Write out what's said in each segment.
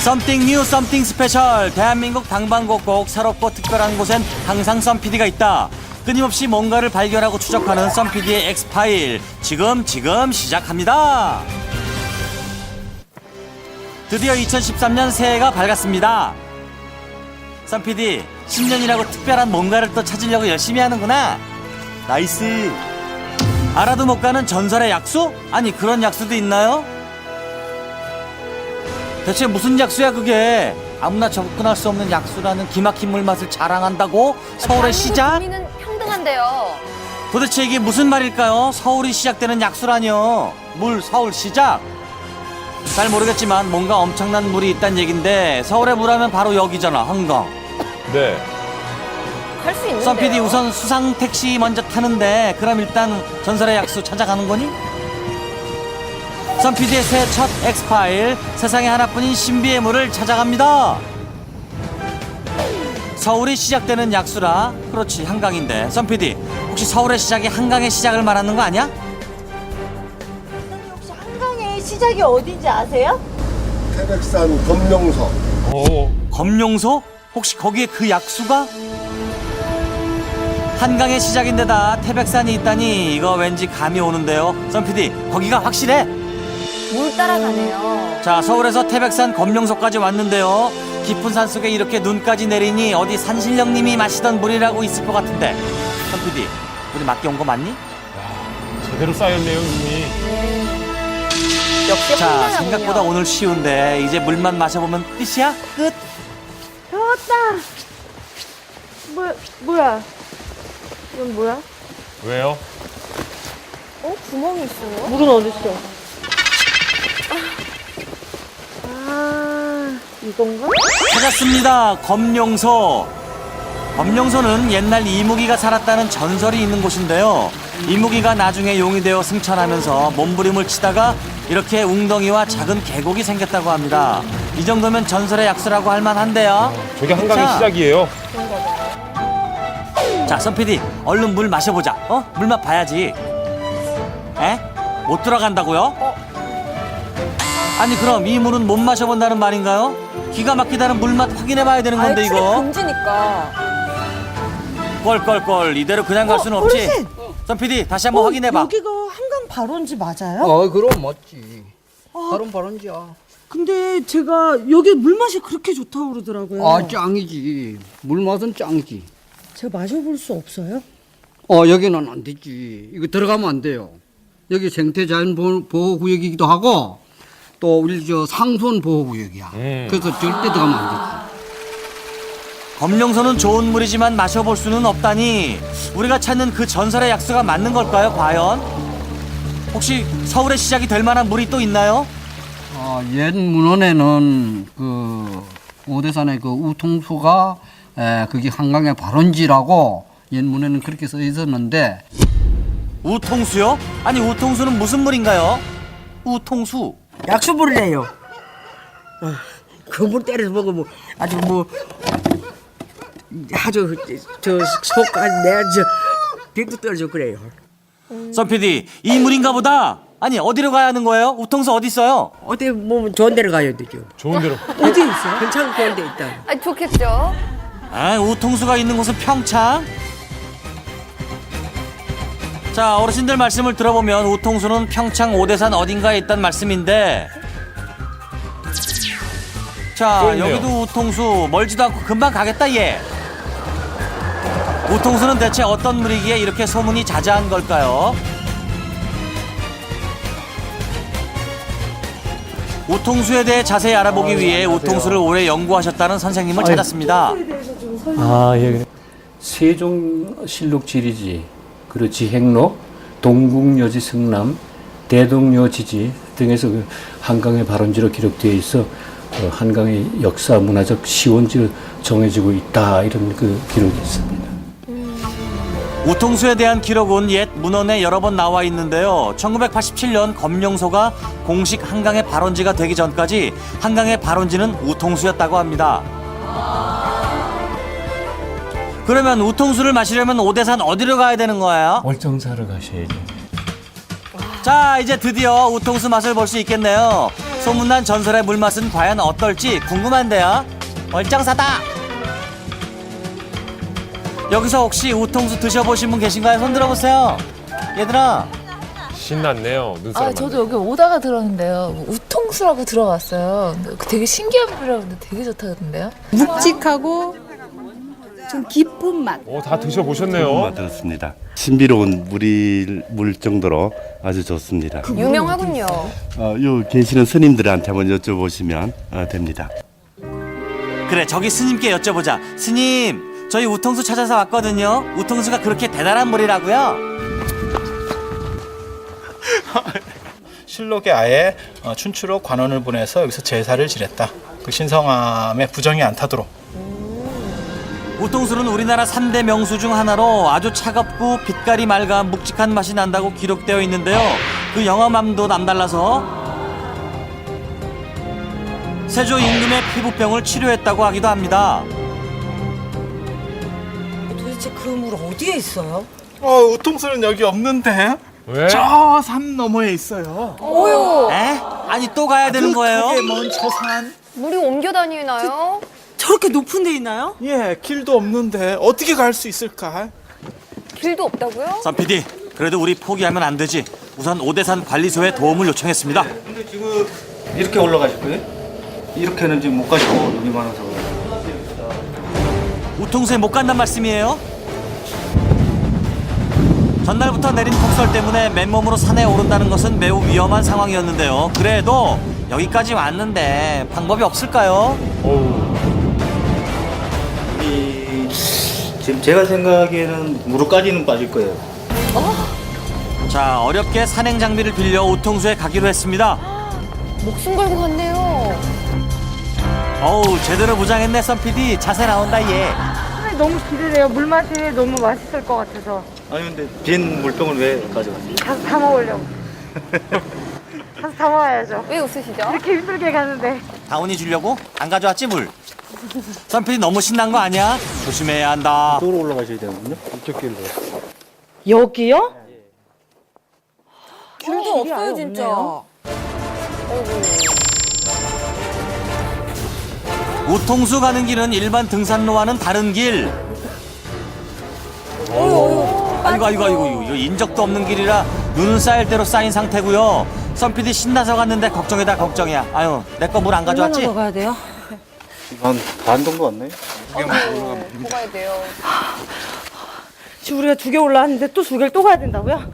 썸띵 뉴 썸띵 스페셜 대한민국 방방곡곡 새롭고 특별한 곳엔 항상 썸PD가 있다. 끊임없이 뭔가를 발견하고 추적하는 썸PD의 엑스파일. 지금 지금 시작합니다. 드디어 2013년 새해가 밝았습니다. 썸PD 10년이라고 특별한 뭔가를 또 찾으려고 열심히 하는구나. 나이스. 알아도 못 가는 전설의 약수? 아니 그런 약수도 있나요? 대체 무슨 약수야 그게? 아무나 접근할 수 없는 약수라는 기막힌 물맛을 자랑한다고? 서울의 시작? 국민은 평등한데요. 도대체 이게 무슨 말일까요? 서울이 시작되는 약수라뇨. 물 서울 시작? 잘 모르겠지만 뭔가 엄청난 물이 있단 얘긴데 서울의 물하면 바로 여기잖아 한강. 네. 할 수 있는데요. 썬PD 우선 수상 택시 먼저 타는데 그럼 일단 전설의 약수 찾아가는 거니? 썬PD의 새 첫 엑스파일 세상에 하나뿐인 신비의 물을 찾아갑니다. 서울이 시작되는 약수라 그렇지 한강인데 썬PD 혹시 서울의 시작이 한강의 시작을 말하는 거 아니야? 혹시 한강의 시작이 어딘지 아세요? 태백산 검룡서 오. 검룡소? 혹시 거기에 그 약수가? 한강의 시작인데다 태백산이 있다니 이거 왠지 감이 오는데요. 썬PD 거기가 확실해? 물 따라가네요. 자 서울에서 태백산 검룡소까지 왔는데요. 깊은 산 속에 이렇게 눈까지 내리니 어디 산신령님이 마시던 물이라고 있을 것 같은데. 썬PD 우리 맞게 온 거 맞니? 제대로 쌓였네요, 이미. 역시 자 한강이군요. 생각보다 오늘 쉬운데 이제 물만 마셔보면 끝이야? 끝? 나왔다. 뭐 뭐야? 이건 뭐야? 왜요? 어? 구멍이 있어요? 물은 어디 있어? 이건가? 찾았습니다. 검룡소. 검룡소는 옛날 이무기가 살았다는 전설이 있는 곳인데요. 이무기가 나중에 용이 되어 승천하면서 몸부림을 치다가 이렇게 웅덩이와 작은 계곡이 생겼다고 합니다. 이 정도면 전설의 약수라고 할 만한데요. 저게 한강의 자. 시작이에요. 자, 선PD, 얼른 물 마셔보자. 어? 물맛 봐야지. 에? 못 들어간다고요? 아니 그럼 이 물은 못 마셔본다는 말인가요? 기가 막히다는 물맛 확인해봐야 되는 건데 아예 출입 이거. 금지니까. 꼴꼴꼴 이대로 그냥 갈 수는 없지. 어르신! 선PD 다시 한번 확인해봐. 여기가 한강 발원지 맞아요? 어, 그럼 맞지. 바로 바른지야. 근데 제가 여기 물맛이 그렇게 좋다고 그러더라고요. 아, 짱이지. 물 맛은 짱이지. 제가 마셔볼 수 없어요? 어, 여기는 안 되지. 이거 들어가면 안 돼요. 여기 생태 자연 보호- 보호구역이기도 하고 또 우리 저 상수원 보호구역이야. 음. 그래서 절대 들어가면 안 검룡소는 좋은 물이지만 마셔볼 수는 없다니 우리가 찾는 그 전설의 약수가 맞는 걸까요 과연? 혹시 서울의 시작이 될 만한 물이 또 있나요? 되지. 어, 옛 문헌에는 그 오대산의 그 우통수가 에, 그게 한강의 발원지라고 옛 문헌에는 그렇게 써 있었는데 우통수요? 아니 우통수는 무슨 물인가요? 우통수 약수물이래요. 그물 때려서 먹으면 아주 뭐 아주 저 속까지 내가 저 병도 떨어져 그래요. 선PD 이 물인가 보다 아니 어디로 가야 하는 거예요? 우통수 어디 있어요? 어디 뭐 좋은 데로 가야 되죠. 좋은 대로. 어디 있어요? 괜찮은 좋은 데 있다. 아 좋겠죠. 아 우통수가 있는 곳은 평창 자 어르신들 말씀을 들어보면 우통수는 평창 오대산 어딘가에 있단 말씀인데 자. 여기도 우통수 멀지도 않고 금방 가겠다 얘 우통수는 대체 어떤 물이기에 이렇게 소문이 자자한 걸까요? 우통수에 대해 자세히 알아보기 위해 우통수를 오래 연구하셨다는 선생님을 찾았습니다. 아, 예, 그래. 세종 실록 지리지, 그리고 지행록, 동국여지 성남, 대동여지지 등에서 그 한강의 발원지로 기록되어 있어 그 한강의 역사 문화적 시원지로 정해지고 있다 이런 그 기록이 있습니다. 우통수에 대한 기록은 옛 문헌에 여러 번 나와 있는데요. 1987년 검룡소가 공식 한강의 발원지가 되기 전까지 한강의 발원지는 우통수였다고 합니다. 그러면 우통수를 마시려면 오대산 어디로 가야 되는 거예요? 월정사를 가셔야죠. 자, 이제 드디어 우통수 맛을 볼 수 있겠네요. 소문난 전설의 물맛은 과연 어떨지 궁금한데요. 얼짱사다. 여기서 혹시 우통수 드셔보신 분 계신가요? 손 들어보세요. 얘들아. 신났네요. 눈사람. 아, 저도 여기 오다가 들었는데요. 뭐 우통수라고 들어봤어요. 근데 그 되게 신기한 물이라고 근데 되게 좋다던데요. 묵직하고 좀 깊은 맛. 오, 다 드셔보셨네요. 들었습니다. 신비로운 물이 물 정도로 아주 좋습니다. 유명하군요. 어, 요 계시는 스님들한테 한번 여쭤보시면 어, 됩니다. 그래 저기 스님께 여쭤보자. 스님 저희 우통수 찾아서 왔거든요. 우통수가 그렇게 대단한 물이라고요? 실록에 아예 어, 춘추로 관원을 보내서 여기서 제사를 지냈다. 그 신성함에 부정이 안 타도록. 우통수는 우리나라 3대 명수 중 하나로 아주 차갑고 빛깔이 맑아 묵직한 맛이 난다고 기록되어 있는데요. 그 영험함도 남달라서 세조 임금의 피부병을 치료했다고 하기도 합니다. 도대체 그 물 어디에 있어요? 어, 우통수는 여기 없는데 왜? 저 산 너머에 있어요. 에? 아니 또 가야 되는 거예요? 먼저 산. 물이 옮겨 다니나요? 저렇게 높은 데 있나요? 예, 길도 없는데 어떻게 갈 수 있을까? 길도 없다고요? 선 PD, 그래도 우리 포기하면 안 되지. 우선 오대산 관리소에 도움을 요청했습니다. 근데 지금 이렇게 올라가실 거예요? 이렇게는 지금 못 가시고 여기 많아서. 우통수에 못 간단 말씀이에요? 전날부터 내린 폭설 때문에 맨몸으로 산에 오른다는 것은 매우 위험한 상황이었는데요. 그래도 여기까지 왔는데 방법이 없을까요? 어우, 지금 제가 생각에는 무릎까지는 빠질 거예요. 자, 어렵게 산행 장비를 빌려 우통수에 가기로 했습니다. 목숨 걸고 갔네요. 어우, 제대로 무장했네, 선 PD. 자세 나온다, 얘. 너무 기대돼요. 물맛이 너무 맛있을 것 같아서. 아니 근데 빈 물병을 왜 가져갔어요? 가서 다 먹으려고. 가서 다 먹어야죠. 왜 웃으시죠? 이렇게 힘들게 가는데. 다운이 주려고? 안 가져왔지, 물? 선 PD 너무 신난 거 아니야? 조심해야 한다. 쪽으로 올라가셔야 되거든요. 이쪽 길로. 여기요? 길도 없어요, 진짜. 우통수 가는 길은 일반 등산로와는 다른 길. 아이고 아이고 아이고 이거, 이거 인적도 없는 길이라 눈은 쌓일 대로 쌓인 상태고요. 썬피디 신나서 갔는데 걱정이다 걱정이야. 아유 내 거 물 안 가져왔지? 얼마나 더 가야 돼요? 한 반 정도 왔네. 먹어야 돼요. 지금 우리가 두 개 올라왔는데 또 두 개를 또 가야 된다고요?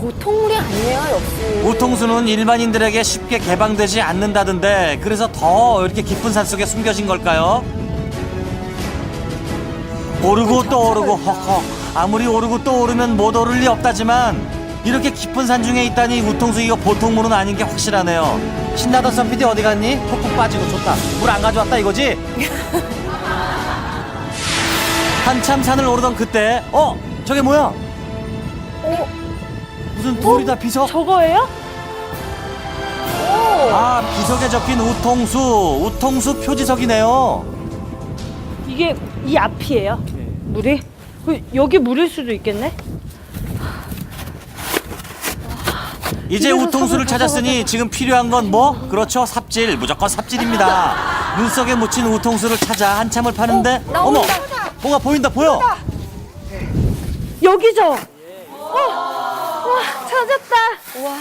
보통 물이 아니에요, 역시. 우통수는 일반인들에게 쉽게 개방되지 않는다던데 그래서 더 이렇게 깊은 산 속에 숨겨진 걸까요? 오르고 또 오르고 헉헉 아무리 오르고 또 오르면 못 오를 리 없다지만 이렇게 깊은 산 중에 있다니 우통수 이거 보통 물은 아닌 게 확실하네요 신나던 선피디 어디 갔니? 푹푹 빠지고 좋다 물 안 가져왔다 이거지? 한참 산을 오르던 그때 어? 저게 뭐야? 무슨 돌이다 비석? 저거예요? 아 비석에 적힌 우통수 우통수 표지석이네요 이게 이 앞이에요? 물이? 그 여기 물일 수도 있겠네? 이제 우통수를 찾았으니 지금 필요한 건 뭐? 그렇죠 삽질 무조건 삽질입니다 눈속에 묻힌 우통수를 찾아 한참을 파는데 어, 어머 나온다. 뭐가 보인다 보여 여기죠? 어! 와, 찾았다! 와,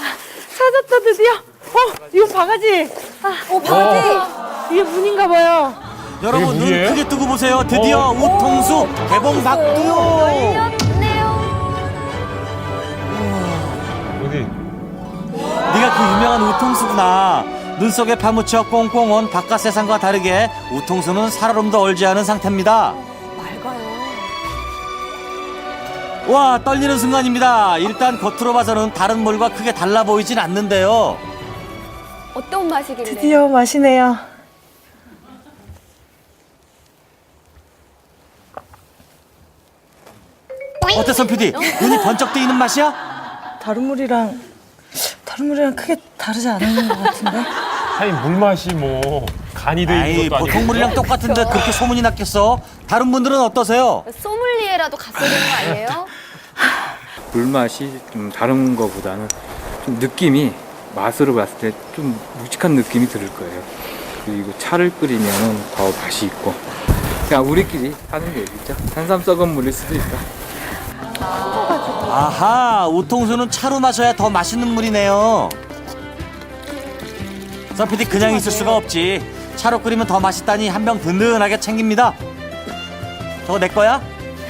찾았다, 드디어! 어, 이거 바가지! 아, 어, 바지! 이게 문인가 봐요. 여러분 눈? 크게 뜨고 보세요 드디어 우통수 개봉 박두요 열렸네 네가 그 유명한 우통수구나. 눈 속에 파묻혀 꽁꽁 온 바깥 세상과 다르게 우통수는 살얼음도 얼지 않은 상태입니다. 맑아요. 와 떨리는 순간입니다. 일단 겉으로 봐서는 다른 물과 크게 달라 보이진 않는데요. 어떤 맛이길래? 드디어 마시네요. 어때 선 PD? 눈이 번쩍 뜨이는 맛이야? 다른 물이랑, 다른 물이랑 크게 다르지 않은 것 같은데? 아니, 물맛이 뭐, 간이 돼 아이 있는 것도 아니고. 보통 물이랑 똑같은데 그렇게 소문이 났겠어? 다른 분들은 어떠세요? 소믈리에라도 갔어야 되는 거 아니에요? 물맛이 좀 다른 거보다는 좀 느낌이 맛으로 봤을 때 좀 묵직한 느낌이 들을 거예요. 그리고 차를 끓이면 더 맛이 있고 그냥 우리끼리 하는 얘기죠. 산삼 썩은 물일 수도 있다. 아하, 우통수는 차로 마셔야 더 맛있는 물이네요. 서피디 그냥 있을 수가 없지. 차로 끓이면 더 맛있다니 한 병 든든하게 챙깁니다. 저거 내 거야?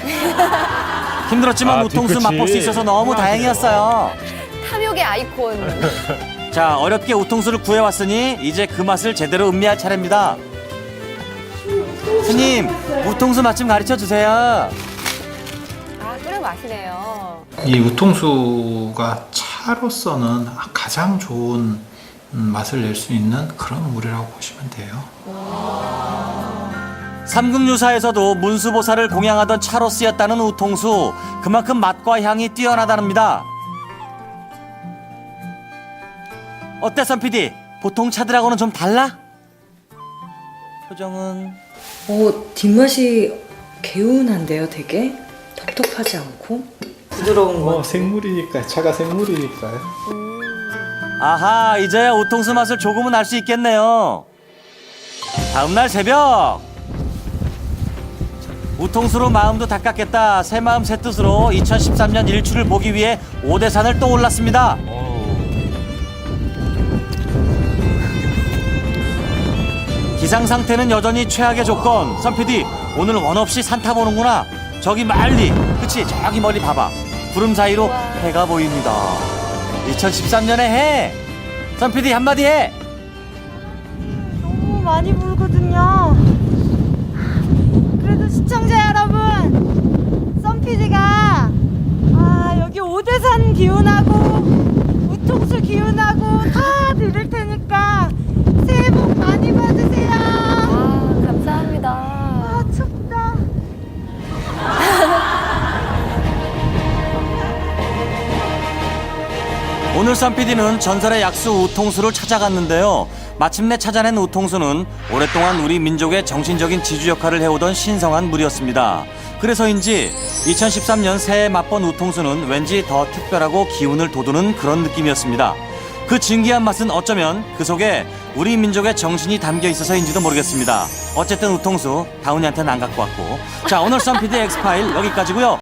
힘들었지만 아, 우통수 뒤끝이. 맛볼 수 있어서 너무 다행이었어요. 탐욕의 아이콘. 자, 어렵게 우통수를 구해왔으니 이제 그 맛을 제대로 음미할 차례입니다. 스님, 우통수 맛 좀 가르쳐 주세요. 아, 마시네요. 이 우통수가 차로서는 가장 좋은 음, 맛을 낼 수 있는 그런 물이라고 보시면 돼요. 삼국유사에서도 문수보살을 공양하던 차로 쓰였다는 우통수. 그만큼 맛과 향이 뛰어나다릅니다. 어때, 선PD? 보통 차들하고는 좀 달라? 표정은 어, 뒷맛이 개운한데요, 되게? 텁텁하지 않고? 부드러운 거. 뭐 생물이니까 차가 생물이니까요. 아하 이제야 우통수 맛을 조금은 알 수 있겠네요. 다음 날 새벽! 우통수로 마음도 닦았겠다. 새 마음 새 뜻으로 2013년 일출을 보기 위해 오대산을 또 올랐습니다. 기상 상태는 여전히 최악의 조건. 선PD 오늘 원 없이 산 타보는구나 저기 멀리 그치 저기 멀리 봐봐 구름 사이로 해가 보입니다 2013년의 해! 선PD 한마디 해! 너무 많이 불거든요. 그래도 시청자 여러분, 오늘 썬PD는 전설의 약수 우통수를 찾아갔는데요. 마침내 찾아낸 우통수는 오랫동안 우리 민족의 정신적인 지주 역할을 해오던 신성한 물이었습니다. 그래서인지 2013년 새해 맛본 우통수는 왠지 더 특별하고 기운을 돋우는 그런 느낌이었습니다. 그 진기한 맛은 어쩌면 그 속에 우리 민족의 정신이 담겨 있어서인지도 모르겠습니다. 어쨌든 우통수 다운이한테는 안 갖고 왔고 자 오늘 썬PD 엑스파일 여기까지고요.